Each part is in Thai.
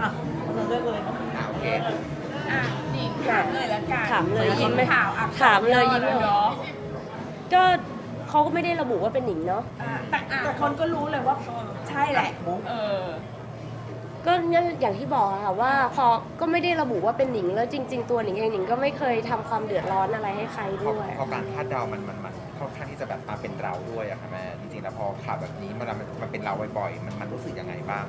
อะเราเลือกเลยอ่าโอเคอะหนิงถามเลยละกันถามเลยยิ้มไหมข่าวอักษรถามเลยยิ้มเลเลยเนาะก็เขาก็ไม่ได้ระบุว่าเป็นหนิงเนาะอะแต่แต่คนก็รู้เลยว่าใช่แหละ เออ ก็นั่นอย่างที่บอกอะค่ะว่าพอก็ไม่ได้ระบุว่าเป็นหนิงแล้วจริง ๆ ตัวหนิงเองหนิงก็ไม่เคยทำความเดือดร้อนอะไรให้ใครพอด้วยพอการคาดเดามันมันมันค่อนข้างที่จะแบบมาเป็นเราด้วยอะค่ะแม่จริงๆแล้วพอข่าวแบบนี้มันมันมันเป็นเราบ่อยๆมันมันรู้สึกยังไงบ้าง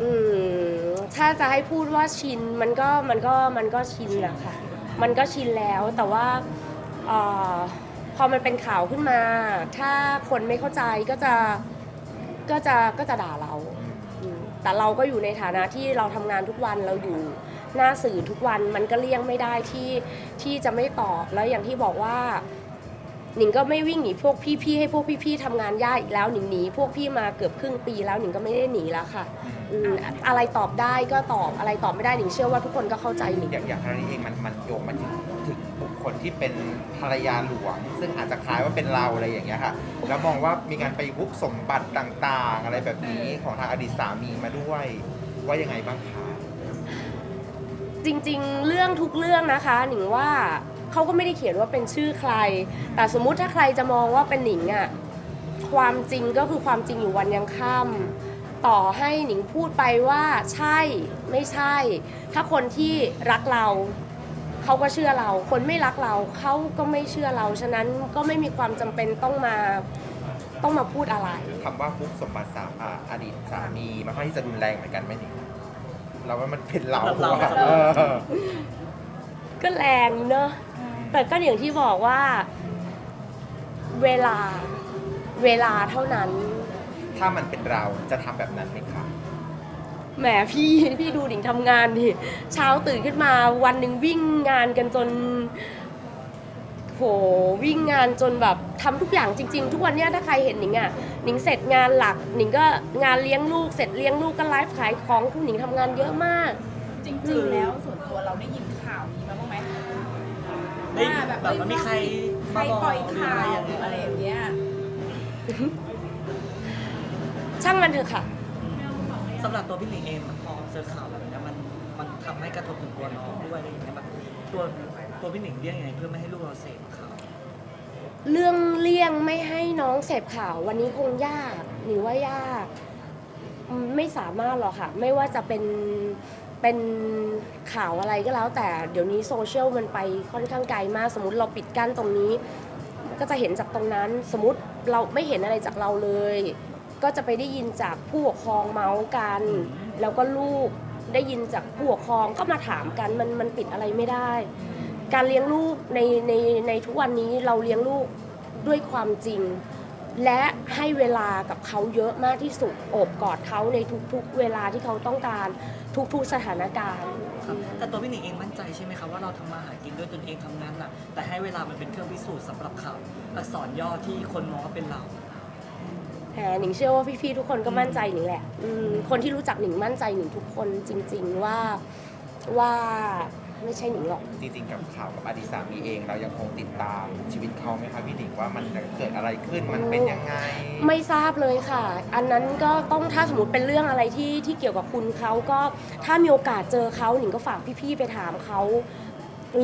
อืมถ้าจะให้พูดว่าชินมันก็มันก็มันก็ชินแหละค่ะ มันก็ชินแล้วแต่ว่าเออพอมันเป็นข่าวขึ้นมา ถ้าคนไม่เข้าใจก็จะก็จะก็จะด่าเราอืมแต่เราก็อยู่ในฐานะที่เราทำงานทุกวันเราอยู่หน้าสื่อทุกวันมันก็เลี่ยงไม่ได้ที่ที่จะไม่ตอบแล้วอย่างที่บอกว่า หนิงก็ไม่วิ่งหนีพวกพี่ๆให้พวกพี่ๆทำงานยากอีกแล้วหนิงหนีพวกพี่มาเกือบครึ่งปีแล้วหนิงก็ไม่ได้หนีแล้วค่ะ อืมอะไรตอบได้ก็ตอบอะไรตอบไม่ได้หนิงเชื่อว่าทุกคนก็เข้าใจหนิง อย่างอย่างครั้งนี้เองมันมันโยงมาถึงถึงบุคคลที่เป็นภรรยาหลวง ซึ่งอาจจะคล้ายว่าเป็นเราอะไรอย่างเงี้ยค่ะแล้วมองว่ามีการไปบุกสมบัติต่าง ๆ อะไรแบบนี้ของทางอดีตสามีมาด้วยว่ายังไงบ้างคะจริงๆ เรื่องทุกเรื่องนะคะ หนิงว่าเขาก็ไม่ได้เขียนว่าเป็นชื่อใคร แต่สมมุติถ้าใครจะมองว่าเป็นหนิงอะความจริงก็คือความจริงอยู่วันยังค่ำ ต่อให้หนิงพูดไปว่าใช่ไม่ใช่ ถ้าคนที่รักเราเขาก็เชื่อเรา คนไม่รักเราเขาก็ไม่เชื่อเรา ฉะนั้นก็ไม่มีความจำเป็นต้องมาต้องมาพูดอะไร คำว่าบุกสมบัติสามอ่าอดีตสามีมันค่อนข้างที่จะรุนแรงเหมือนกันไหมนี่เราว่ามันเป็นเราเราอะเรา เออก็แรงเนอะ แต่ก็อย่างที่บอกว่า เวลาเวลาเท่านั้น ถ้ามันเป็นเราจะทำแบบนั้นไหมคะแหมพี่ พี่ดูหนิงทำงานดิเช้าตื่นขึ้นมาวันหนึ่งวิ่งงานกันจน โหวิ่งงานจนแบบทำทุกอย่างจริง ๆ ทุกวันเนี้ยถ้าใครเห็นหนิงอะหนิงเสร็จงานหลักหนิงก็งานเลี้ยงลูกเสร็จเลี้ยงลูกก็ไลฟ์ขายของคือหนิงทำงานเยอะมาก จริงๆแล้วส่วนตัวเราได้ยินข่าวนี้มาบ้างไหมได้ว่าแบบว่ามีใครใครมาบอกปล่อยหรือข่าอะไรวอย่างเงี้ยอะไรอย่างเงี้ย ช่างมันเถอะค่ะ สำหรับตัวพี่หลิงเองพอเจอข่าวแบบเนี้ยมันมันทำให้กระทบถึงตัวน้องด้วยอะไรอย่างเงี้ยแบบตัวตัวพี่หลิงเลี่ยงยังไงเพื่อไม่ให้ลูกเราเสพข่าวเรื่องเลี่ยงไม่ให้น้องเสพข่าววันนี้คงยากหรือว่ายากอืมไม่สามารถหรอกค่ะ ไม่ว่าจะเป็นเป็นข่าวอะไรก็แล้ว แต่เดี๋ยวนี้โซเชียลมันไปค่อนข้างไกลมาก สมมติเราปิดกั้นตรงนี้ ก็จะเห็นจากตรงนั้น สมมติเราไม่เห็นอะไรจากเราเลย ก็จะไปได้ยินจากผู้ปกครองเมาส์กัน แล้วก็ลูกได้ยินจากผู้ปกครองก็มาถามกันมันมันปิดอะไรไม่ได้ การเลี้ยงลูกในในในทุกวันนี้เราเลี้ยงลูกด้วยความจริง และให้เวลากับเขาเยอะมากที่สุดโอบกอดเขาในทุกๆ เวลาที่เขาต้องการทุกๆสถานการณ์ครับแต่ตัวพี่หนิงเองมั่นใจใช่ไหมครับว่าเราทำมาหากินด้วยตนเองทำงานหนักแต่ให้เวลามันเป็นเครื่องพิสูจน์สำหรับข่าวอักษรย่อที่คนมองว่าเป็นเรา แต่หนิงเชื่อว่าพี่ๆทุกคนก็มั่นใจหนิงแหละอืมคนที่รู้จักหนิงมั่นใจหนิงทุกคนจริง ๆว่าว่าไม่ใช่หนิงหรอก จริงๆ กับข่าวกับอดีตสามีเอง เรายังคงติดตามชีวิตเขาไหมคะพี่หนิงว่ามันเกิดอะไรขึ้นมันเป็นยังไง ไม่ทราบเลยค่ะ อันนั้นก็ต้องถ้าสมมติเป็นเรื่องอะไรที่ที่เกี่ยวกับคุณเขาก็ถ้ามีโอกาสเจอเขาหนิงก็ฝากพี่ๆไปถามเขา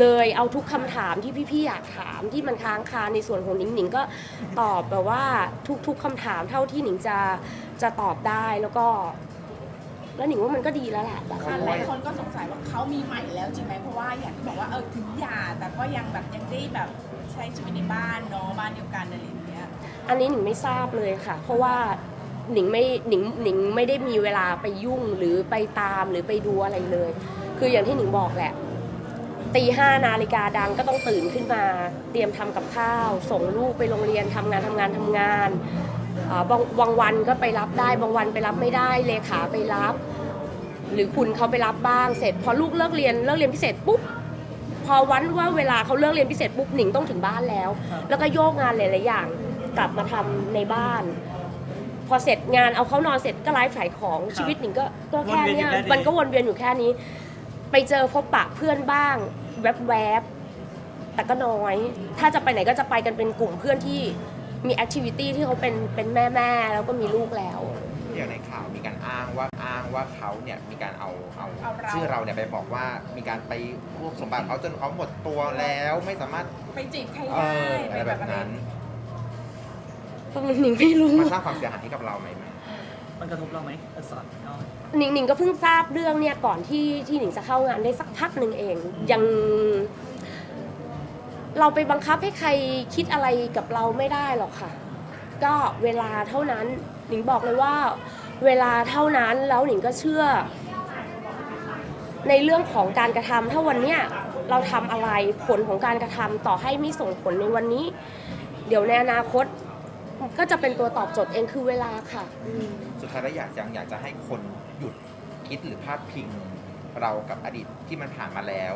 เลยเอาทุกคำถามที่พี่ๆอยากถามที่มันค้างคาในส่วนของหนิงหนิงก็ตอบแบบว่าทุกๆคำถามเท่าที่หนิงจะจะตอบได้แล้วก็ แล้วหนิงว่ามันก็ดีแล้วแหละแบบค่ะนั้นหลายคนก็สงสัยว่าเขามีใหม่แล้วจริงไหมเพราะว่าอย่างที่บอกว่าเออถึงหย่าแต่ก็ยังแบบยังได้แบบใช้ชีวิตในบ้านเนาะบ้านเดียวกันอะไรอย่างเงี้ยอันนี้หนิงไม่ทราบเลยค่ะ เพราะว่าหนิงไม่หนิงหนิงไม่ได้มีเวลาไปยุ่งหรือไปตามหรือไปดูอะไรเลย คืออย่างที่หนิงบอกแหละ ตีห้านาฬิกาดังก็ต้องตื่นขึ้นมา เตรียมทำกับข้าว ส่งลูกไปโรงเรียนทำงานทำงานทำงานอ่าบางบางวันก็ไปรับได้บางวันไปรับไม่ได้เลขาไปรับ หรือคุณเขาไปรับบ้างเสร็จ พอลูกเลิกเรียนเลิกเรียนพิเศษปุ๊บพอวันว่าเวลาเขาเลิกเรียนพิเศษปุ๊บหนิงต้องถึงบ้านแล้วครับแล้วก็โยกงานหลายๆอย่าง กลับมาทำในบ้าน พอเสร็จงานเอาเขานอนเสร็จก็ไลฟ์ขายของชีวิตหนิงก็ก็แค่เนี้ยมันก็วนเวียนอยู่แค่นี้ ไปเจอพบปะเพื่อนบ้าง แวบๆ แต่ก็น้อย ถ้าจะไปไหนก็จะไปกันเป็นกลุ่มเพื่อนที่มีแอคทิวิตี้ที่เขาเป็นเป็นแม่แม่ๆแล้วก็มีลูกแล้วออย่างในข่าวมีการอ้างว่าอ้างว่าเขาเนี่ยมีการเอาเอาเอาเรา ชื่อเราเนี่ยไปบอกว่ามีการไปรวบสมบัติเขาจนเขาหมดตัวแล้วไม่สามารถไปจีบใครเอได้ออะไรแบบนั้นหนิงไม่รู้มันสร้างความเสียหายให้กับเราไหมแม่ มันกระทบเราไหมเออสอนเอาหนิงหนิงก็เพิ่งทราบเรื่องเนี่ยก่อนที่ที่หนิงจะเข้างานได้สักพักหนึ่งเอง ยัง เราไปบังคับให้ใครคิดอะไรกับเราไม่ได้หรอกค่ะ ก็เวลาเท่านั้นหนิงบอกเลยว่า เวลาเท่านั้นแล้วหนิงก็เชื่อ ในเรื่องของการกระทำถ้าวันเนี้ยเราทำอะไรผลของการกระทำต่อให้ไม่ส่งผลในวันนี้ เดี๋ยวในอนาคต ก็จะเป็นตัวตอบโจทย์เองคือเวลาค่ะอืม สุดท้ายแล้วอยากจะอยากจะให้คนหยุดคิดหรือพาดพิง เรากับอดีตที่มันผ่านมาแล้ว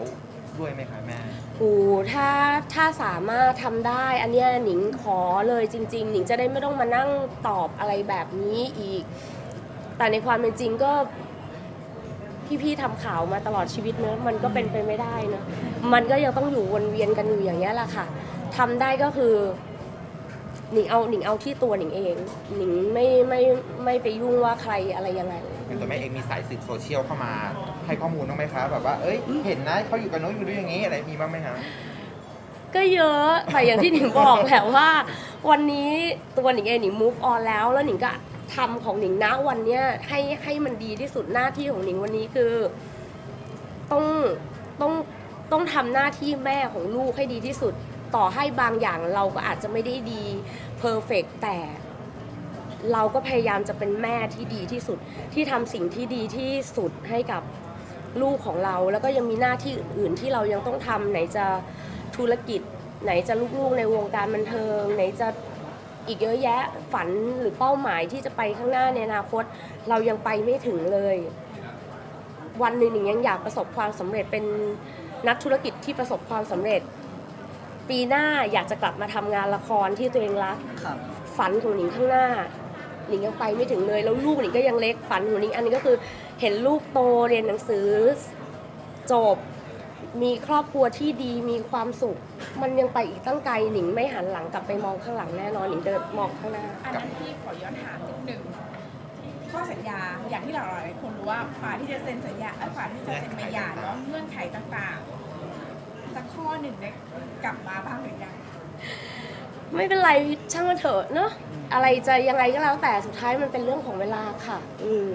ด้วยไหมคะแม่โอ้ถ้าถ้าสามารถทำได้ อันเนี้ยหนิงขอเลยจริง ๆ หนิงจะได้ไม่ต้องมานั่งตอบอะไรแบบนี้อีก แต่ในความเป็นจริงก็พี่ๆทำข่าวมาตลอดชีวิตเนอะมันก็เป็นไปไม่ได้เนอะมันก็ยังต้องอยู่วนเวียนกันอยู่อย่างนี้ยแหละค่ะทำได้ก็คือ หนิงเอาหนิงเอาที่ตัวหนิงเอง หนิงไม่ไม่ไม่ไปยุ่งว่าใครอะไรยังไง เป็นตัวแม่เองมีสายสืบโซเชียลเข้ามาให้ข้อมูลบ้างไหมคะแบบว่าเอ้ยเห็นนะเขาอยู่กับโน้นอยู่ด้วยอย่างนี้อะไรมีบ้างไหมคะก็เยอะแต่อย่างที่หนิงบอกแหละว่า วันนี้ตัวหนิงเองหนิง move on แล้วแล้วหนิงก็ทำของหนิงนะวันเนี้ยให้ให้มันดีที่สุดหน้าที่ของหนิงวันนี้คือ ต้องต้องต้องทำหน้าที่แม่ของลูกให้ดีที่สุด ต่อให้บางอย่างเราก็อาจจะไม่ได้ดีเพอร์เฟกแต่เราก็พยายามจะเป็นแม่ที่ดีที่สุด ที่ทำสิ่งที่ดีที่สุดให้กับลูกของเรา แล้วก็ยังมีหน้าที่อื่นๆที่เรายังต้องทำไหนจะธุรกิจ ไหนจะลูกๆในวงการบันเทิง ไหนจะอีกเยอะแยะฝันหรือเป้าหมายที่จะไปข้างหน้าในอนาคต เรายังไปไม่ถึงเลย วันหนึ่งหนิงยังอยากประสบความสำเร็จเป็นนักธุรกิจที่ประสบความสำเร็จ ปีหน้าอยากจะกลับมาทำงานละครที่ตัวเองรัก ครับ ฝันของหนิงข้างหน้า หนิงยังไปไม่ถึงเลย แล้วลูกหนิงก็ยังเล็กฝันของหนิงอันนี้ก็คือเห็นลูกโตเรียนหนังสือจบ มีครอบครัวที่ดีมีความสุข มันยังไปอีกตั้งไกลหนิงไม่หันหลังกลับไปมองข้างหลังแน่นอนหนิงเดินมองข้างหน้า อันนั้นพี่ขอย้อนถามนิดหนึ่งข้อสัญญาอย่างที่เราหลายคนรู้ว่าฝ่ายที่จะเซ็นสัญญาเอ้ยฝ่ายที่จะเซ็นใบหย่าเนาะเงื่อนไขต่างๆ สักข้อหนึ่งได้กลับมาบ้างหรือยังไม่เป็นไรช่างมันเถอะเนอะอะไรจะยังไงก็แล้วแต่สุดท้ายมันเป็นเรื่องของเวลาค่ะ อืม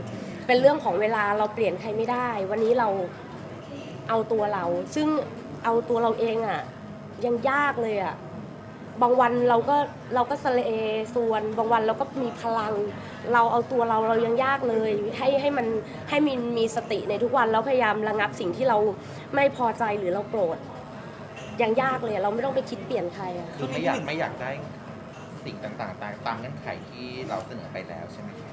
เป็นเรื่องของเวลาเราเปลี่ยนใครไม่ได้ วันนี้เราเอาตัวเรา ซึ่งเอาตัวเราเองอะ่ะ ยังยากเลยอะ่ะบางวันเราก็เราก็สะเลส่วน บางวันเราก็มีพลัง เราเอาตัวเราเรายังยากเลย ให้ให้มันให้มีมีสติในทุกวันแล้วพยายามระงับสิ่งที่เราไม่พอใจหรือเราโกรธ ยังยากเลยอะเราไม่ต้องไปคิดเปลี่ยนใครอะคือไม่อยากไม่อยากได้สิ่งต่างๆ ตามตามเงื่อนไขที่เราเสนอไปแล้วใช่ไหมคะ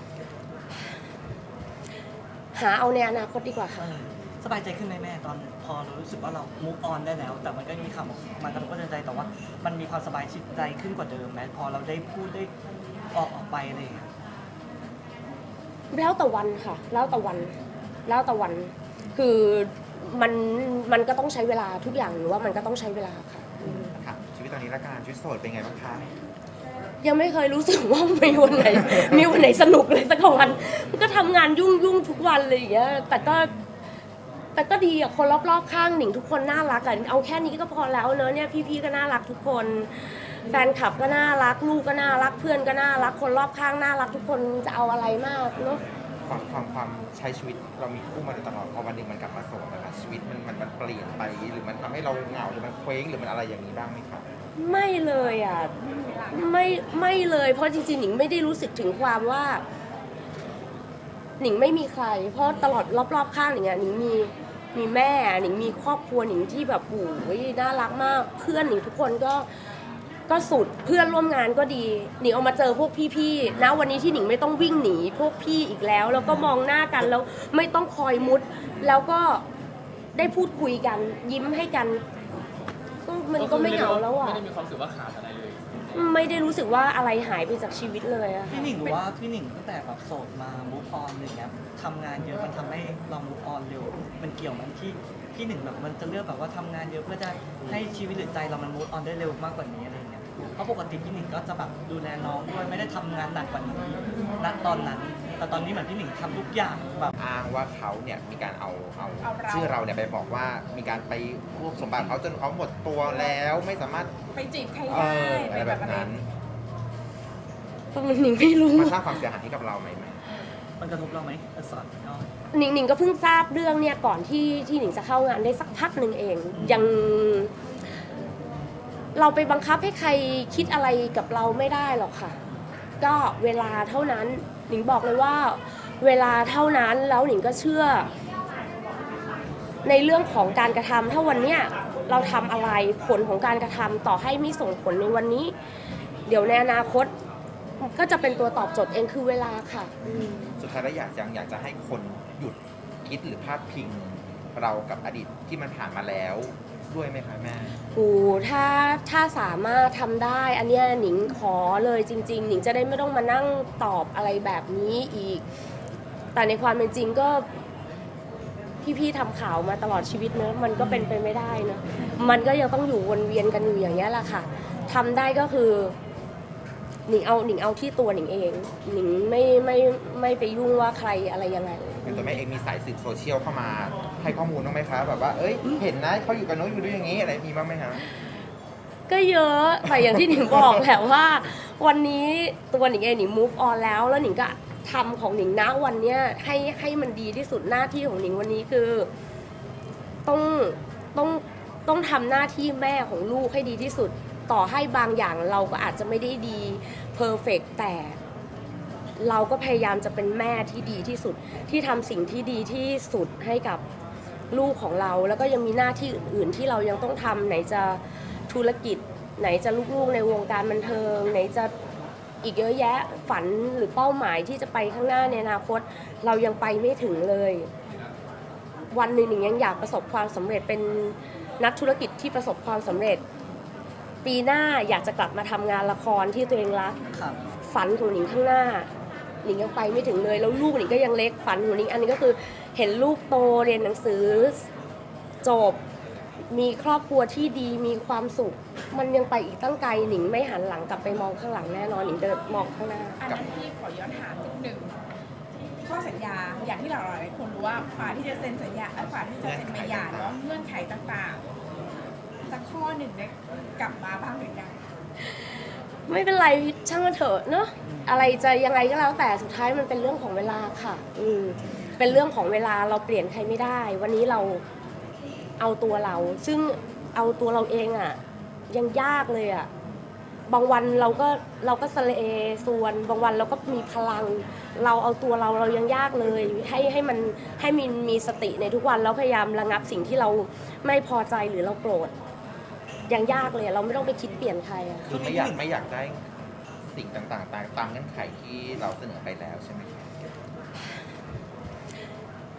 หาเอาในอนาคตดีกว่าเอค่ะอสบายใจขึ้นไหมแม่ตอนพอเรารู้สึกว่าเรา move on ได้แล้ว แต่มันก็มีคำมากระทบกระเทือนใจแต่ว่า มันมีความสบายใจขึ้นกว่าเดิมไหมพอเราได้พูดได้ออกออกไปอะไรอย่างเงี้ยแล้วแต่วันค่ะ แล้วแต่วัน แล้วแต่วัน คือ มันมันก็ต้องใช้เวลาทุกอย่างหรือว่ามันก็ต้องใช้เวลาค่ะอืมค่ะชีวิตตอนนี้ละกันชีวิตโสดเป็นไงบ้างคะ ยังไม่เคยรู้สึกว่ามีวันไหน มีวันไหนสนุกเลยสักวันมันก็ทำงานยุ่งยุ่งทุกวันเลยอย่างเงี้ยแต่ก็ แต่ก็ดีอะคนรอบๆข้างหนิงทุกคนน่ารักอะเอาแค่นี้ก็พอแล้วเนอะเนี่ยพี่ๆก็น่ารักทุกคน แฟนคลับก็น่ารัก ลูกก็น่ารักเพื่อนก็น่ารักคนรอบข้างน่ารักทุกคนจะเอาอะไรมากเนาะ ความความความใช้ชีวิตเรามีคู่มาโดยตลอดพอวันหนึ่งมันกลับมาโสดนะคะชีวิตมันมันมันเปลี่ยนไปหรือมันทำให้เราเหงาหรือมันเคว้งหรือมันอะไรอย่างนี้บ้างไหมคะไม่เลยอะไม่ไม่เลยเพราะจริงๆหนิงไม่ได้รู้สึกถึงความว่า หนิงไม่มีใคร เพราะตลอดรอบๆข้างหนิงอะหนิงมีมีแม่หนิงมีครอบครัวหนิงที่แบบโอ้ยน่ารักมาก เพื่อนหนิงทุกคนก็ ก็สุดเพื่อนร่วมงานก็ดีหนิงเอามาเจอพวกพี่ๆนะวันนี้ที่หนิงไม่ต้องวิ่งหนีพวกพี่อีกแล้ว แล้วก็มองหน้ากันแล้วไม่ต้องคอยมุด แล้วก็ได้พูดคุยกัน ยิ้มให้กันก็มันก็ไม่เหงาแล้วอะไม่ได้มีความรู้สึกว่าขาดอะไรเลย ไม่ได้รู้สึกว่าอะไรหายไปจากชีวิตเลยอะค่ะ พี่หนิงรู้ว่าพี่หนิงตั้งแต่แบบโสดมา move on อะไรอย่างเงี้ยทำงานเยอะมันทำให้เรา move on เร็วมันเกี่ยวมันที่พี่หนิงแบบมันจะเลือกแบบว่าทำงานเยอะเพื่อจะให้ชีวิตหรือใจเรามัน move on ได้เร็วมากกว่านี้อะไรอย่าง เงี้ยเพราะปกติพี่หนิงก็จะแบบดูแลน้องด้วยไม่ได้ทำงานหนักกว่านี้ณตอนนั้น แต่ตอนนี้เหมือนพี่หนิงทำทุกอย่างแบบ อ้างว่าเขาเนี่ยมีการเอาเอาเอาเรา ชื่อเราเนี่ยไปบอกว่ามีการไปรวบสมบัติเขาจนเขาหมดตัวแล้วไม่สามารถไปจีบใครเอได้ออะไรไปแบแบบบอะไรนั้นตรงนี้หนิงไม่รู้มันสร้างความเสียหายให้กับเราไหมแม่มันกระทบเราไหมเออสอนเนาะหนิงหนิงก็เพิ่งทราบเรื่องเนี่ยก่อนที่ที่หนิงจะเข้างานได้สักพักหนึ่งเอง ยัง เราไปบังคับให้ใครคิดอะไรกับเราไม่ได้หรอกค่ะ ก็เวลาเท่านั้นหนิงบอกเลยว่า เวลาเท่านั้นแล้วหนิงก็เชื่อ ในเรื่องของการกระทำถ้าวันเนี้ยเราทำอะไรผลของการกระทำต่อให้ไม่ส่งผลในวันนี้ เดี๋ยวในอนาคตก็จะเป็นตัวตอบโจทย์เองคือเวลาค่ะ สุดท้ายแล้วอยากยังอยากจะให้คนหยุดคิดหรือพาดพิงเรากับอดีตที่มันผ่านมาแล้ว ด้วยไหมคะแม่โอ้ถ้าถ้าสามารถทำได้อันเนี้ยหนิงขอเลยจริง ๆ หนิงจะได้ไม่ต้องมานั่งตอบอะไรแบบนี้อีก แต่ในความเป็นจริงก็ พี่ๆทำข่าวมาตลอดชีวิตเนอะมันก็เป็นไปไม่ได้เนอะมันก็ยังต้องอยู่วนเวียนกันอยู่อย่างนี้ยแหละค่ะทำได้ก็คือ หนิงเอาหนิงเอาที่ตัวหนิงเอง หนิงไม่ไม่ไม่ไปยุ่งว่าใครอะไรยังไง เป็นตัวแม่เองมีสายสืบโซเชียลเข้ามาให้ข้อมูลบ้างไหมคะแบบว่าเอ้ยเห็นนะเขาอยู่กับโน้ตอยู่ด้วยอย่างนี้อะไรมีบ้างไหมคะ ก็เยอะแต่อย่างที่หนิงบอกแหละว่า วันนี้ตัวหนิงเองหนิง move on แล้วแล้วหนิงก็ทำของหนิงนะวันเนี้ยให้ให้มันดีที่สุดหน้าที่ของหนิงวันนี้คือ ต้องต้องต้องทำหน้าที่แม่ของลูกให้ดีที่สุด ต่อให้บางอย่างเราก็อาจจะไม่ได้ดีเพอร์เฟกแต่ เราก็พยายามจะเป็นแม่ที่ดีที่สุด ที่ทำสิ่งที่ดีที่สุดให้กับลูกของเรา แล้วก็ยังมีหน้าที่อื่นๆที่เรายังต้องทำไหนจะธุรกิจ ไหนจะลูกๆในวงการบันเทิง ไหนจะอีกเยอะแยะฝันหรือเป้าหมายที่จะไปข้างหน้าในอนาคต เรายังไปไม่ถึงเลย วันหนึ่งหนิงยังอยากประสบความสำเร็จเป็นนักธุรกิจที่ประสบความสำเร็จ ปีหน้าอยากจะกลับมาทำงานละครที่ตัวเองรัก ครับ ฝันของหนิงข้างหน้า หนิงยังไปไม่ถึงเลยแล้วลูกหนิงก็ยังเล็กฝันของหนิงอันนี้ก็คือเห็นลูกโตเรียนหนังสือจบ มีครอบครัวที่ดีมีความสุข มันยังไปอีกตั้งไกลหนิงไม่หันหลังกลับไปมองข้างหลังแน่นอนหนิงเดินมองข้างหน้า อันนั้นพี่ขอย้อนถามนิดหนึ่งข้อสัญญาอย่างที่เราหลายคนรู้ว่าฝ่ายที่จะเซ็นสัญญาเอ้ยฝ่ายที่จะเซ็นใบหย่าเนาะเงื่อนไขต่างๆสักข้อหนึ่งได้กลับมาบ้างหรือยังไม่เป็นไรช่างมันเถอะเนอะ อะไรจะยังไงก็แล้วแต่สุดท้ายมันเป็นเรื่องของเวลาค่ะ อืมเป็นเรื่องของเวลาเราเปลี่ยนใครไม่ได้ วันนี้เราเอาตัวเรา ซึ่งเอาตัวเราเองอะ่ะ ยังยากเลยอะ่ะบางวันเราก็เราก็สเลส่วน บางวันเราก็มีพลัง เราเอาตัวเราเรายังยากเลย ให้ให้มันให้มีมีสติในทุกวันแล้วพยายามระงับสิ่งที่เราไม่พอใจหรือเราโกรธยังยากเลย เราไม่ต้องไปคิดเปลี่ยนใครอะ คือไม่อยากไม่อยากได้ สิ่งต่างๆ ตามตามเงื่อนไขที่เราเสนอไปแล้วใช่ไหมคะ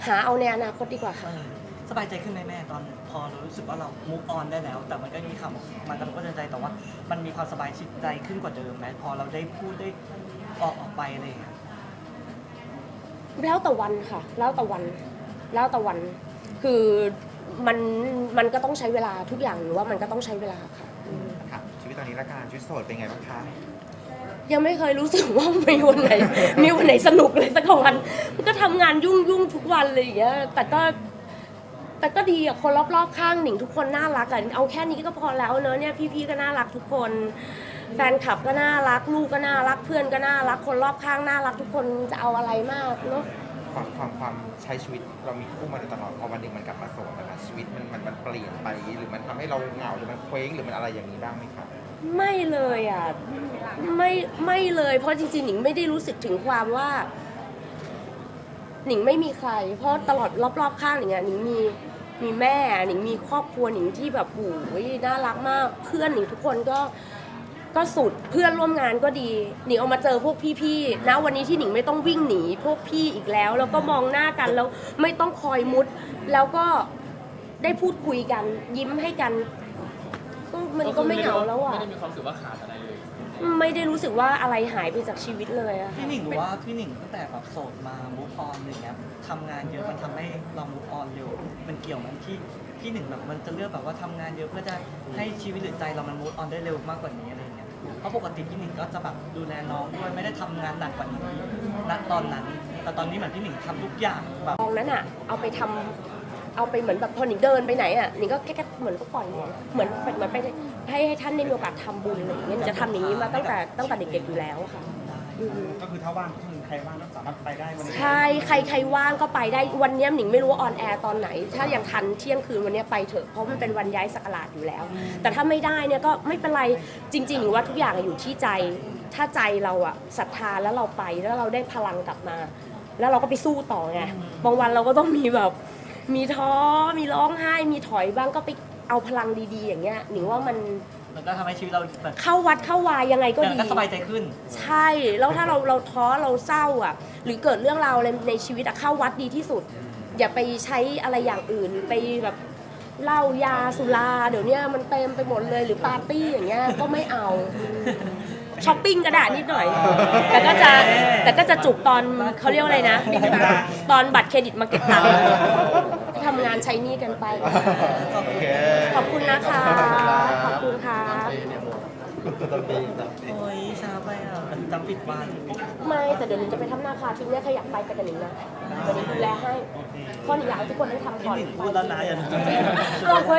หาเอาในอนาคตดีกว่าเอค่ะอสบายใจขึ้นไหมแม่ตอนพอเรารู้สึกว่าเรา move on ได้แล้ว แต่มันก็มีคำมันกระทบกระเทือนใจแต่ว่า มันมีความสบายใจขึ้นกว่าเดิมไหมพอเราได้พูดได้ออกออกไปอะไรอย่างเงี้ยแล้วแต่วันค่ะ แล้วแต่วัน แล้วแต่วัน คือมันมันก็ต้องใช้เวลาทุกอย่างหรือว่ามันก็ต้องใช้เวลาค่ะอืมค่ะชีวิตตอนนี้ละกันชีวิตโสดเป็นไงบ้างคะ ยังไม่เคยรู้สึกว่ามีวันไหน มีวันไหนสนุกเลยสักวันมันก็ทำงานยุ่งยุ่งทุกวันเลยอย่างเงี้ยแต่ก็ แต่ก็ดีอะคนรอบๆข้างหนิงทุกคนน่ารักอะเอาแค่นี้ก็พอแล้วเนอะเนี่ยพี่ๆก็น่ารักทุกคน แฟนคลับก็น่ารัก ลูกก็น่ารักเพื่อนก็น่ารัก คนรอบข้างน่ารักทุกคนจะเอาอะไรมากเนาะ ความความความใช้ชีวิตเรามีคู่มาโดยตลอดพอวันหนึ่งมันกลับมาโสดนะคะชีวิตมันมันมันเปลี่ยนไป หรือมันทำให้เราเหงาหรือมันเคว้งหรือมันอะไรอย่างนี้บ้างไหมคะ ไม่เลยอะไม่ไม่เลย เพราะจริงๆหนิงไม่ได้รู้สึกถึงความว่า หนิงไม่มีใคร เพราะตลอดรอบๆข้างหนิงอะหนิงมีมีแม่หนิงมีครอบครัวหนิงที่แบบโอ้ยน่ารักมาก เพื่อนหนิงทุกคนก็ก็สุดเพื่อนร่วมงานก็ดีหนิงเอามาเจอพวกพี่ๆนะวันนี้ที่หนิงไม่ต้องวิ่งหนีพวกพี่อีกแล้ว แล้วก็มองหน้ากันแล้วไม่ต้องคอยมุด แล้วก็ได้พูดคุยกันยิ้มให้กัน ก็มันก็ไม่เหงาแล้วอะ ไม่ได้มีความรู้สึกว่าขาดอะไรเลยไม่ได้รู้สึกว่าอะไรหายไปจากชีวิตเลยอะค่ะพี่หนิงหรือว่าพี่หนิงตั้งแต่แบบโสดมา move on อะไรเงี้ยทำงานเยอะมันทำให้เรา move on เร็วมันเกี่ยวมันที่พี่หนิงแบบมันจะเลือกแบบว่าทำงานเยอะเพื่อจะให้ชีวิตหรือใจเรามัน move on ได้เร็วมากกว่านี้อะไรเงี้ยเพราะปกติพี่หนิงก็จะแบบดูแลน้องด้วยไม่ได้ทำงานหนักกว่านี้ณตอนนั้น แต่ตอนนี้เหมือนพี่หนิงทำทุกอย่างแบบทองนั้นอะเอาไปทำ เอาไปเหมือนแบบพอหนิงเดินไปไหนอะหนิงก็แค่เหมือนก็ปล่อยเนี่ยเหมือนเหมือนไปให้ให้ท่านได้มีโอกาสทำบุญอะไรอย่างเงี้ยหนิงจะทำอย่างนี้มาตั้งแต่ตั้งแต่เด็กๆอยู่แล้วค่ะอืมก็คือถ้าว่างก็คือใครว่างก็สามารถไปได้วันนี้ใช่ใครใครว่างก็ไปได้วันเนี้ยหนิงไม่รู้ว่าออนแอร์ตอนไหน ถ้ายังทันเที่ยงคืนวันเนี้ยไปเถอะเพราะมันเป็นวันย้ายสักราชอยู่แล้ว แต่ถ้าไม่ได้เนี่ยก็ไม่เป็นไรจริงๆหรือว่าทุกอย่างอะอยู่ที่ใจ ถ้าใจเราอะศรัทธาแล้วเราไปแล้วเราได้พลังกลับมา แล้วเราก็ไปสู้ต่อไงบางวันเราก็ต้องมีแบบ มีท้อมีร้องไห้ มีถอยบ้างก็ไปเอาพลังดีๆ อย่างเงี้ยหนิงว่ามันมันก็ทำให้ชีวิตเราแบบเข้าวัดเข้าวายยังไงก็เดินดี ก็สบายใจขึ้น ใช่แล้วถ้าเราเราท้อเราเศร้าอะ หรือเกิดเรื่องราวอะไรในชีวิตอะเข้าวัดดีที่สุด อย่าไปใช้อะไรอย่างอื่นไปแบบเหล้ายาสุราเดี๋ยวเนี้ยมันเต็มไปหมดเลยหรือปาร์ตี้อย่างเงี้ยก็ไม่เอาช้อปปิ้งกระดาษนิดหน่อย แต่ก็จะแต่ก็จะจุกตอนเขาเรียกว่าอะไรนะ ตอนบัตรเครดิตมาเก็บตังค์ทำงานใช้หนี้กันไป โอเคขอบคุณนะคะ ขอบคุณค่ะโอ้ยช้าไปอะจำปิดวันไม่แต่เดี๋ยวหนูจะไปทำนาคาทิ้งเนี่ยใครอยากไปกับหนิงนะเดี๋ยวหนิงดูแลให้เพราะหนิงอยากให้ทุกคนได้ทำก่พี่อนหนิงพูดแล้วนะอย่าลืมเราเคย